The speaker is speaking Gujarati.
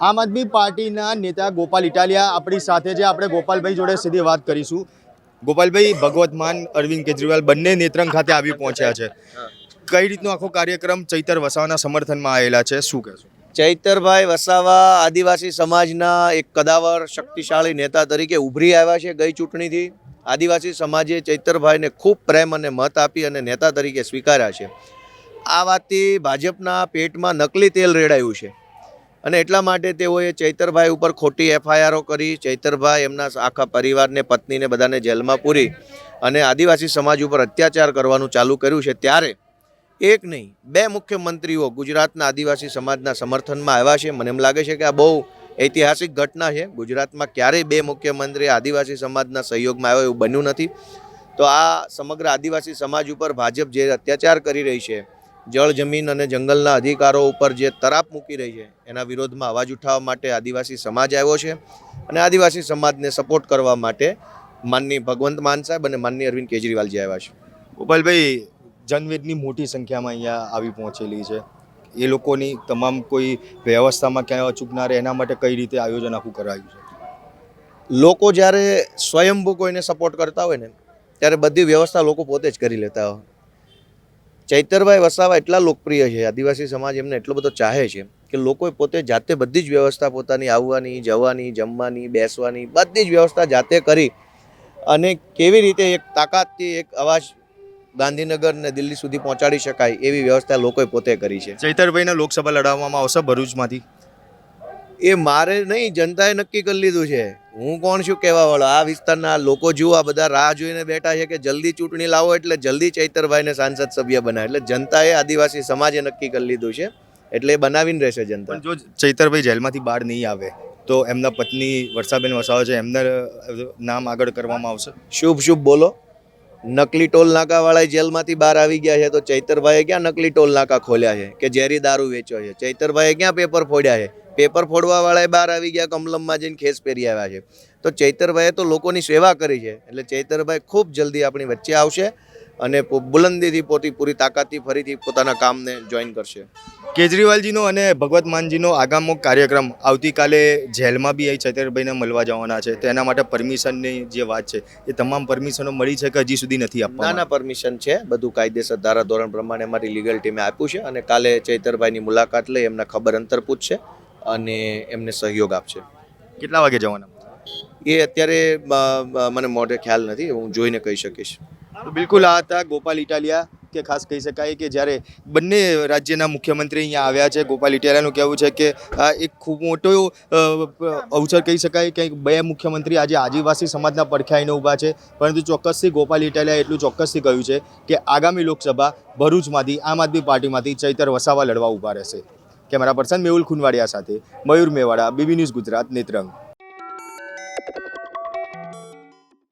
આમ આદમી પાર્ટીના નેતા ગોપાલ ઇટાલિયા આપણી સાથે છે. આપણે ગોપાલભાઈ જોડે સીધી વાત કરીશું. ગોપાલભાઈ, ભગવત માન, અરવિંદ કેજરીવાલ બંને નેત્રંગ ખાતે આવી પહોંચ્યા છે. કઈ રીતનો આખો કાર્યક્રમ ચૈતર વસાવાના સમર્થનમાં આવેલા છે? શું કહેશો? ચૈતરભાઈ વસાવા આદિવાસી સમાજના એક કદાવર શક્તિશાળી નેતા તરીકે ઉભરી આવ્યા છે ગઈ ચૂંટણીથી. આદિવાસી સમાજે ચૈતરભાઈને ખૂબ પ્રેમ અને મત આપી અને નેતા તરીકે સ્વીકાર્યા છે. આ વાતથી ભાજપના પેટમાં નકલી તેલ રેડાયું છે. અને એટલા માટે તેઓએ ચૈતરભાઈ ઉપર ખોટી એફઆઈઆરો કરી. ચૈતરભાઈ એમના આખા પરિવારને, પત્નીને બધાને જેલમાં પૂરી અને આદિવાસી સમાજ ઉપર અત્યાચાર કરવાનું ચાલુ કર્યું છે. ત્યારે એક નહીં, બે મુખ્યમંત્રીઓ ગુજરાતના આદિવાસી સમાજના સમર્થનમાં આવ્યા છે. મને એમ લાગે છે કે આ બહુ ઐતિહાસિક ઘટના છે. ગુજરાતમાં ક્યારેય બે મુખ્યમંત્રી આદિવાસી સમાજના સહયોગમાં આવ્યો એવું બન્યું નથી. તો આ સમગ્ર આદિવાસી સમાજ ઉપર ભાજપ જે અત્યાચાર કરી રહી છે જળ જમીન અને જંગલના અધિકારો ઉપર જે તરાપ મૂકી રહી છે એના વિરોધમાં અવાજ ઉઠાવવા માટે આદિવાસી સમાજ આવ્યો છે અને આદિવાસી સમાજને સપોર્ટ કરવા માટે માનની ભગવંત માન સાહેબ અને માનની અરવિંદ કેજરીવાલજી આવ્યા છે. ગોપાલભાઈ જનવેદની મોટી સંખ્યામાં અહીંયા આવી પહોંચેલી છે. એ લોકોની તમામ કોઈ વ્યવસ્થામાં ક્યાંય અચૂક ના રહે એના માટે કઈ રીતે આયોજન આખું કરાયું છે? લોકો જ્યારે સ્વયંભૂ કોઈને સપોર્ટ કરતા હોય ને ત્યારે બધી વ્યવસ્થા લોકો પોતે જ કરી લેતા હોય. ચૈતરભાઈ વસાવા એટલા લોકપ્રિય છે આદિવાસી સમાજ એમને એટલો બધો ચાહે છે કે લોકોએ પોતે જાતે બધી જ વ્યવસ્થા પોતાની આવવાની જવાની જમવાની બેસવાની બધી જ વ્યવસ્થા જાતે કરી અને કેવી રીતે એક તાકાતથી એક અવાજ ગાંધીનગર ને દિલ્હી સુધી પહોંચાડી શકાય એવી વ્યવસ્થા લોકોએ પોતે કરી છે. ચૈતરભાઈને લોકસભા લડાવવામાં આવશે ભરૂચમાંથી? એ મારે નહીં જનતાએ નક્કી કરી લીધું છે. હું કોણ છું કહેવા વાળો આ વિસ્તારના લોકો જુઓ આ બધા રાહ જોઈને બેઠા છે કે જલ્દી ચૂંટણી લાવો એટલે જલ્દી ચૈતરભાઈને સાંસદ સભ્ય બનાવે. એટલે જનતાએ આદિવાસી સમાજે નક્કી કરી લીધું છે એટલે એ બનાવીને રહેશે જનતા. જો ચૈતરભાઈ જેલમાંથી બહાર નહીં આવે તો એમના પત્ની વર્ષાબેન વસાવા છે એમના નામ આગળ કરવામાં આવશે? શુભ શુભ બોલો. નકલી ટોલ નાકાવાળા જેલમાંથી બહાર આવી ગયા છે તો ચૈતરભાઈએ ક્યાં નકલી ટોલ નાકા ખોલ્યા છે કે ઝેરી દારૂ વેચ્યો છે? ચૈતરભાઈએ ક્યાં પેપર ફોડ્યા છે? પેપર ફોડવા વાળાએ બહાર આવી ગયા કમલમમાં જઈને ખેસ પહેરી આવ્યા છે. તો ચૈતરભાઈએ તો લોકોની સેવા કરી છે. એટલે ચૈતરભાઈ ખૂબ જલ્દી આપણી વચ્ચે આવશે અને બુલંદીથી પોતી પૂરી તાકાતથી ફરીથી પોતાના કામને જોઈન કરશે. કેજરીવાલજીનો અને ભગવત માનજીનો આગામો કાર્યક્રમ આવતીકાલે જેલમાં બી અહીં ચૈતરભાઈને મળવા જવાના છે. તો એના માટે પરમિશનની જે વાત છે એ તમામ પરમિશનો મળી છે કે હજી સુધી નથી નાના આપવાના પરમિશન છે. બધું કાયદેસર ધારા ધોરણ પ્રમાણે અમારી લીગલ ટીમે આપ્યું છે અને કાલે ચૈતરભાઈની મુલાકાત લઈ એમને ખબર અંતર પૂછશે. અને એમને સહયોગ આપશે. કેટલા વાગે જવાના? એ અત્યારે મને મોઢે ખ્યાલ નથી હું જોઈને કહી શકીશ. તો બિલકુલ આ હતા ગોપાલ ઇટાલિયા કે ખાસ કહી શકાય કે જ્યારે બંને રાજ્યના મુખ્યમંત્રી અહીંયા આવ્યા છે ગોપાલ ઇટાલિયાનું કહેવું છે કે આ એક ખૂબ મોટો અવસર કહી શકાય કે બે મુખ્યમંત્રી આજે આદિવાસી સમાજના પડખાઈને ઊભા છે પરંતુ ચોક્કસથી ગોપાલ ઇટાલિયા એટલું ચોક્કસથી કહ્યું છે કે આગામી લોકસભા ભરૂચમાંથી આમ આદમી પાર્ટીમાંથી ચૈતર વસાવા લડવા ઊભા રહેશે. કેમેરા પર્સન મેહુલ ખુનવાડિયા સાથે મયુર મેવાડા બીબી ન્યૂઝ ગુજરાત નેત્રંગ.